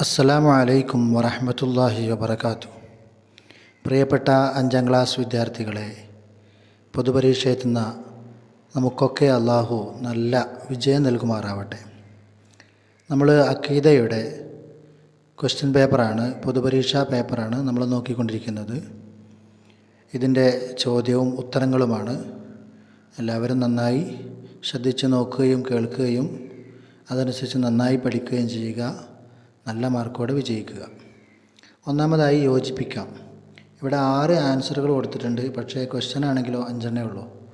അസ്സലാമു അലൈക്കും വറഹമത്തല്ലാഹി വബർക്കാത്തു പ്രിയപ്പെട്ട അഞ്ചാം ക്ലാസ് വിദ്യാർത്ഥികളെ പൊതുപരീക്ഷയെത്തുന്ന നമുക്കൊക്കെ അള്ളാഹു നല്ല വിജയം നൽകുമാറാവട്ടെ. നമ്മൾ അക്കീദയുടെ ക്വസ്റ്റ്യൻ പേപ്പറാണ് പൊതുപരീക്ഷാ പേപ്പറാണ് നമ്മൾ നോക്കിക്കൊണ്ടിരിക്കുന്നത്. ഇതിന്റെ ചോദ്യവും ഉത്തരങ്ങളുമാണ്. എല്ലാവരും നന്നായി ശ്രദ്ധിച്ച് നോക്കുകയും കേൾക്കുകയും അതനുസരിച്ച് നന്നായി പഠിക്കുകയും ചെയ്യുക. നല്ല മാർക്കോടെ വിജയിക്കുക. ഒന്നാമതായി യോജിപ്പിക്കാം. ഇവിടെ ആറ് ആൻസറുകൾ കൊടുത്തിട്ടുണ്ട്. പക്ഷേ ക്വസ്റ്റ്യൻ ആണെങ്കിലോ അഞ്ചെണ്ണേ ഉള്ളൂ.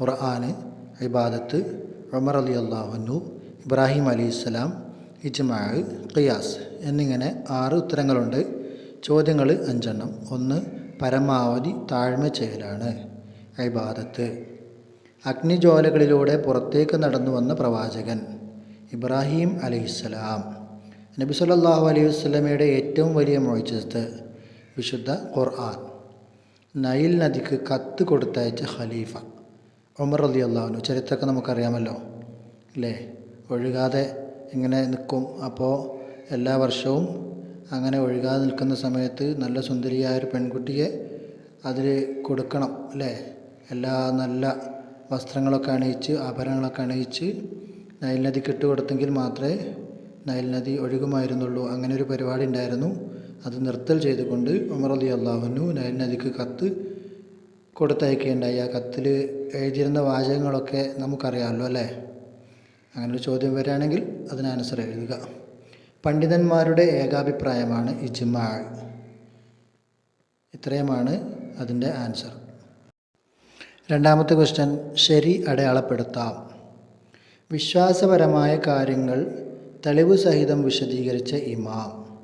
ഖുർആൻ ഇബാദത്ത് ഉമർ അലി അള്ളാഹുനു ഇബ്രാഹിം അലി ഇസ്ലാം ഇജ്മാ ഖിയാസ് എന്നിങ്ങനെ ആറ് ഉത്തരങ്ങളുണ്ട്. ചോദ്യങ്ങൾ അഞ്ചെണ്ണം. ഒന്ന് പരമാവധി താഴ്മ ചെയ്യലാണ്. ഇബാദത്ത്. അഗ്നിജ്വാലകളിലൂടെ പുറത്തേക്ക് നടന്നു വന്ന പ്രവാചകൻ ഇബ്രാഹിം അലൈഹിസ്സലാം. നബി സല്ലാഹു അലൈഹി വസ്ലമയുടെ ഏറ്റവും വലിയ മോചിതത്ത് വിശുദ്ധ ഖുർആൻ. നൈൽ നദിക്ക് കത്ത് കൊടുത്തയച്ച ഖലീഫ ഉമർ അലി അള്ളാഹുനു ചരിത്രമൊക്കെ നമുക്കറിയാമല്ലോ അല്ലേ? ഒഴുകാതെ ഇങ്ങനെ നിൽക്കും. അപ്പോൾ എല്ലാ വർഷവും അങ്ങനെ ഒഴുകാതെ നിൽക്കുന്ന സമയത്ത് നല്ല സുന്ദരിയായ ഒരു പെൺകുട്ടിയെ അതിൽ കൊടുക്കണം അല്ലേ? എല്ലാ നല്ല വസ്ത്രങ്ങളൊക്കെ അണിയിച്ച് ആഭരണങ്ങളൊക്കെ അണിയിച്ച് നൈൽ നദിക്ക് ഇട്ട് കൊടുത്തെങ്കിൽ മാത്രമേ നൈൽ നദി ഒഴുകുമായിരുന്നുള്ളൂ. അങ്ങനെ ഒരു പരിപാടി ഉണ്ടായിരുന്നു. അത് നിർത്തൽ ചെയ്തുകൊണ്ട് ഉമർ അലി അള്ളാഹുനു നൈൽ നദിക്ക് കത്ത് കൊടുത്തയക്കുകയുണ്ടായി. ആ കത്തിൽ എഴുതിയിരുന്ന വാചകങ്ങളൊക്കെ നമുക്കറിയാമല്ലോ അല്ലേ? അങ്ങനൊരു ചോദ്യം വരികയാണെങ്കിൽ അതിന് എഴുതുക. പണ്ഡിതന്മാരുടെ ഏകാഭിപ്രായമാണ് ഇജ്മാ. ഇത്രയുമാണ് അതിന്റെ ആൻസർ. രണ്ടാമത്തെ ക്വസ്റ്റ്യൻ ശരി അടയാളപ്പെടുത്താം. വിശ്വാസപരമായ കാര്യങ്ങൾ തെളിവ് സഹിതം വിശദീകരിച്ച ഇമാം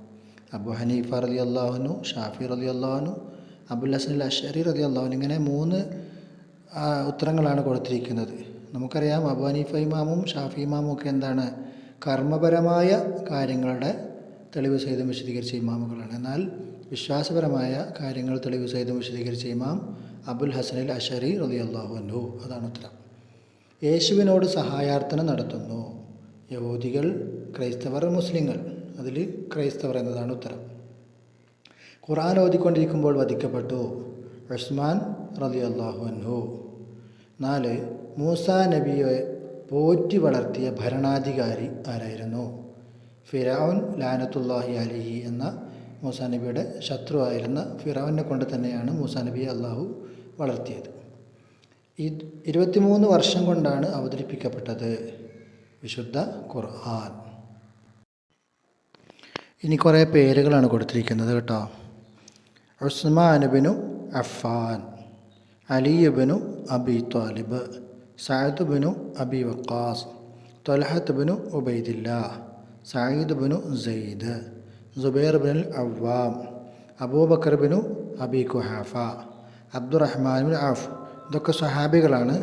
അബു ഹനീഫ റലി അള്ളാഹുനു ഷാഫി റലി അള്ളാഹുനു അബുൽ ഹസൻ അഷറി റലി അള്ളാഹുനു ഇങ്ങനെ മൂന്ന് ഉത്തരങ്ങളാണ് കൊടുത്തിരിക്കുന്നത്. നമുക്കറിയാം അബു ഹനീഫ ഇമാമും ഷാഫി ഇമാമും ഒക്കെ എന്താണ് കർമ്മപരമായ കാര്യങ്ങളുടെ തെളിവ് സഹിതം വിശദീകരിച്ച ഇമാമുകളാണ്. എന്നാൽ വിശ്വാസപരമായ കാര്യങ്ങൾ തെളിവ് സഹിതം വിശദീകരിച്ച ഇമാം അബുൽ ഹസനിൽ അഷറി റലി അള്ളാഹുനു അതാണ് ഉത്തരം. യേശുവിനോട് സഹായാർത്ഥന നടത്തുന്നു. യഹൂദികൾ ക്രൈസ്തവർ മുസ്ലിങ്ങൾ. അതിൽ ക്രൈസ്തവർ എന്നതാണ് ഉത്തരം. ഖുർആൻ ഓതിക്കൊണ്ടിരിക്കുമ്പോൾ വധിക്കപ്പെട്ടു ഉസ്മാൻ റലി അള്ളാഹു അൻഹു. നാല് മൂസ നബിയെ പോറ്റി വളർത്തിയ ഭരണാധികാരി ആരായിരുന്നു? ഫിറാവുൻ ലാനത്തുല്ലാഹി അലിഹി എന്ന മൂസ നബിയുടെ ശത്രുവായിരുന്ന ഫിറാവിനെ കൊണ്ട് തന്നെയാണ് മൂസ നബിയെ അള്ളാഹു വളർത്തിയത്. ഇരുപത്തിമൂന്ന് വർഷം കൊണ്ടാണ് അവതരിപ്പിക്കപ്പെട്ടത്. വിശുദ്ധ ഖുർആൻ. ഇനി കുറേ പേരുകളാണ് കൊടുത്തിരിക്കുന്നത് കേട്ടോ. ഉസ്മാനുബിനു Affan അലിയുബിനു Abi Talib Binu Abi Waqqas തൊലഹത്ത് ബിനു Ubaidullah Sayyid Binu Zaid Zubair bin Awwam Abubakar Binu Abi Quhafa Abdurrahman bin Auf ഇതൊക്കെ സ്വഹാബികളാണ്.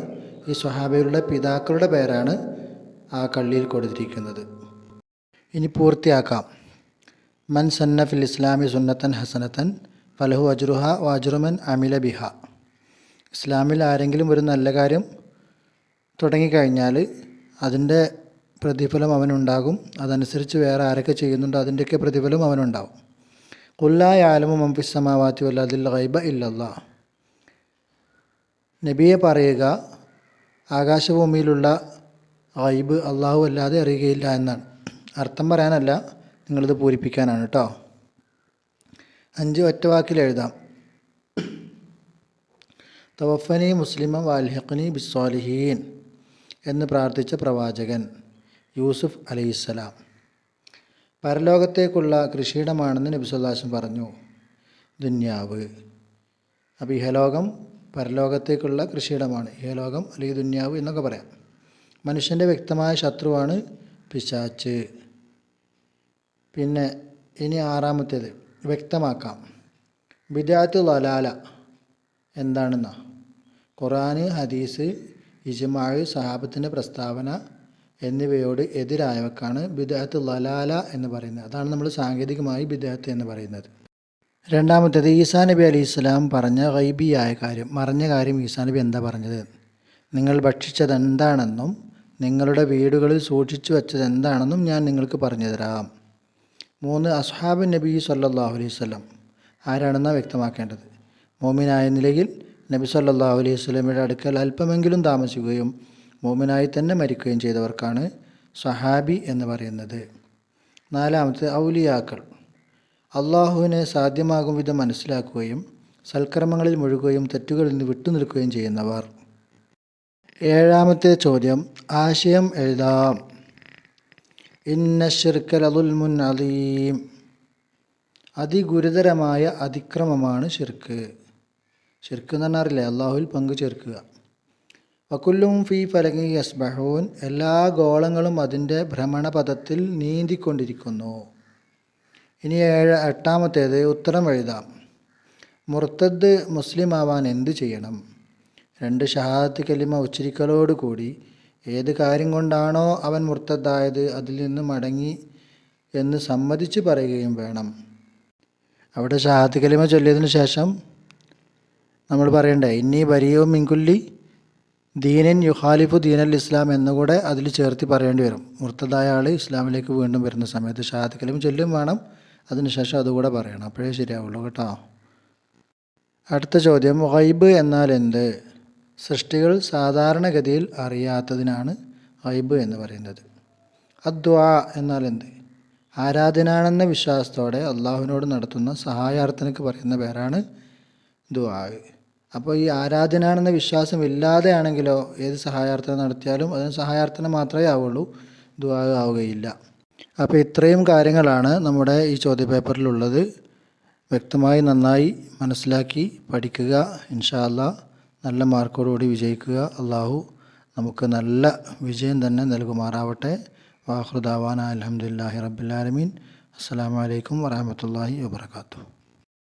ഈ സ്വഹാബികളുടെ പിതാക്കളുടെ പേരാണ് ആ കള്ളിയിൽ കൊടുത്തിരിക്കുന്നത്. ഇനി പൂർത്തിയാക്കാം. മൻ സന്ന ഫിൽ ഇസ്ലാമി സുന്നത്തൻ ഹസനത്തൻ ഫലഹു അജ്റുഹ വാജുറുമൻ അമില ബിഹ. ഇസ്ലാമിൽ ആരെങ്കിലും ഒരു നല്ല കാര്യം തുടങ്ങിക്കഴിഞ്ഞാൽ അതിന്റെ പ്രതിഫലം അവനുണ്ടാകും. അതനുസരിച്ച് വേറെ ആരൊക്കെ ചെയ്യുന്നുണ്ടോ അതിന്റെയൊക്കെ പ്രതിഫലം അവനുണ്ടാവും. കുല്ലായ ആലമു മംഫിസമാവാത്തി അതിൽ ഗൈബ ഇല്ലല്ലാ. നബിയെ പറയുക ആകാശഭൂമിയിലുള്ള ഗൈബ് അള്ളാഹു അല്ലാതെ അറിയുകയില്ല എന്നാണ്. അർത്ഥം പറയാനല്ല നിങ്ങളിത് പൂരിപ്പിക്കാനാണ് കേട്ടോ. അഞ്ച് ഒറ്റ വാക്കിൽ എഴുതാം. തവഫനി മുസ്ലിമ വാൽഹഖനി ബിസ്വാലിഹീൻ എന്ന് പ്രാർത്ഥിച്ച പ്രവാചകൻ യൂസുഫ് അലൈഹിസ്സലാം. പരലോകത്തേക്കുള്ള കൃഷിയിടമാണെന്ന് നബിസുല്ലാസും പറഞ്ഞു. ദുന്യാവ്. അപ്പോൾ ഇഹലോകം പരലോകത്തേക്കുള്ള കൃഷിയിടമാണ്. ഇഹലോകം അല്ലെങ്കിൽ ദുന്യാവ് എന്നൊക്കെ പറയാം. മനുഷ്യന്റെ വ്യക്തമായ ശത്രുവാണ് പിശാച്ച്. പിന്നെ ഇനി ആറാമത്തേത് വ്യക്തമാക്കാം. ബിദാത്ത് ലലാല എന്താണെന്നാ? ഖുറാൻ ഹദീസ് ഇജ്മാഴ് സഹാബത്തിന്റെ പ്രസ്താവന എന്നിവയോട് എതിരായവക്കാണ് ബിദാത്ത് ലലാല എന്ന് പറയുന്നത്. അതാണ് നമ്മൾ സാങ്കേതികമായി ബിദാത്ത് എന്ന് പറയുന്നത്. രണ്ടാമത്തേത് ഈസാ നബി അലി ഇസ്ലാം പറഞ്ഞ ഗൈബിയായ കാര്യം മറഞ്ഞ കാര്യം ഈസാ നബി എന്താ പറഞ്ഞത്? നിങ്ങൾ ഭക്ഷിച്ചത് എന്താണെന്നും നിങ്ങളുടെ വീടുകളിൽ സൂക്ഷിച്ചു വച്ചത് എന്താണെന്നും ഞാൻ നിങ്ങൾക്ക് പറഞ്ഞു തരാം. മൂന്ന് അസ്ഹാബ് നബി സല്ലാഹു അലൈഹി സ്വലം ആരാണെന്നാണ് വ്യക്തമാക്കേണ്ടത്? മോമിനായ നിലയിൽ നബി സല്ലാഹു അലൈഹി വസല്ലമയുടെ അടുക്കൽ അല്പമെങ്കിലും താമസിക്കുകയും മോമിനായി തന്നെ മരിക്കുകയും ചെയ്തവർക്കാണ് സഹാബി എന്ന് പറയുന്നത്. നാലാമത്തെ ഔലിയാക്കൾ. അള്ളാഹുവിനെ സാധ്യമാകും വിധം മനസ്സിലാക്കുകയും സൽക്കർമ്മങ്ങളിൽ മുഴുകുകയും തെറ്റുകളിൽ നിന്ന് വിട്ടുനിൽക്കുകയും ചെയ്യുന്നവർ. ഏഴാമത്തെ ചോദ്യം ആശയം എഴുതാം. ഇന്ന ഷിർക്കലതുൽമുൻ അലീം. അതിഗുരുതരമായ അതിക്രമമാണ് ശിർക്ക്. ഷിർക്ക് എന്ന് പറഞ്ഞാറില്ലേ അള്ളാഹുവിൽ പങ്കു ചേർക്കുക. വക്കുല്ലും ഫി ഫലകി യസ്ബഹൂൻ. എല്ലാ ഗോളങ്ങളും അതിന്റെ ഭ്രമണപഥത്തിൽ നീന്തിക്കൊണ്ടിരിക്കുന്നു. ഇനി ഏഴ് എട്ടാമത്തേത് ഉത്തരം എഴുതാം. മുർത്തദ് മുസ്ലിം ആവാൻ എന്ത് ചെയ്യണം? രണ്ട് ഷഹാദത്ത് കലിമ ഉച്ചരിക്കലോടുകൂടി ഏത് കാര്യം കൊണ്ടാണോ അവൻ മുർത്തദ്ദായത് അതിൽ നിന്ന് മടങ്ങി എന്ന് സമ്മതിച്ച് പറയുകയും വേണം. അവിടെ ഷഹാദത്ത് കലിമ ചൊല്ലിയതിന് ശേഷം നമ്മൾ പറയണ്ടേ ഇന്നീ ബരിയവും മിങ്കുല്ലി ദീനൻ യുഹാലിഫു ദീനൽ ഇസ്ലാം എന്നുകൂടെ അതിൽ ചേർത്ത് പറയേണ്ടി വരും. മുർത്തതായ ആൾ ഇസ്ലാമിലേക്ക് വീണ്ടും വരുന്ന സമയത്ത് ഷഹാദത്ത് കലിമ ചൊല്ലും വേണം. അതിനുശേഷം അതുകൂടെ പറയണം. അപ്പോഴേ ശരിയാവുള്ളൂ കേട്ടോ. അടുത്ത ചോദ്യം വൈബ് എന്നാൽ എന്ത്? സൃഷ്ടികൾ സാധാരണഗതിയിൽ അറിയാത്തതിനാണ് ഐബ് എന്ന് പറയുന്നത്. അദ്വാ എന്നാൽ എന്ത്? ആരാധനാണെന്ന വിശ്വാസത്തോടെ അള്ളാഹുവിനോട് നടത്തുന്ന സഹായാർത്ഥനക്ക് പറയുന്ന പേരാണ് ദുആ അപ്പോൾ ഈ ആരാധനാണെന്ന വിശ്വാസം ഇല്ലാതെയാണെങ്കിലോ ഏത് സഹായാർത്ഥന നടത്തിയാലും അതിന് സഹായാർത്ഥന മാത്രമേ ആവുള്ളൂ ദ്വാ ആവുകയില്ല. അപ്പോൾ ഇത്രയും കാര്യങ്ങളാണ് നമ്മുടെ ഈ ചോദ്യപേപ്പറിലുള്ളത്. വ്യക്തമായി നന്നായി മനസ്സിലാക്കി പഠിക്കുക. ഇൻഷാ അല്ലാ നല്ല മാർക്കോടുകൂടി വിജയിക്കുക. അള്ളാഹു നമുക്ക് നല്ല വിജയം തന്നെ നൽകുമാറാവട്ടെ. വാഹൃദാവാന അലഹമുല്ലാഹി റബ്ബുലാലമീൻ അസ്സാം വലൈക്കും വാഹമത്തല്ലാഹി വാബർക്കാത്തു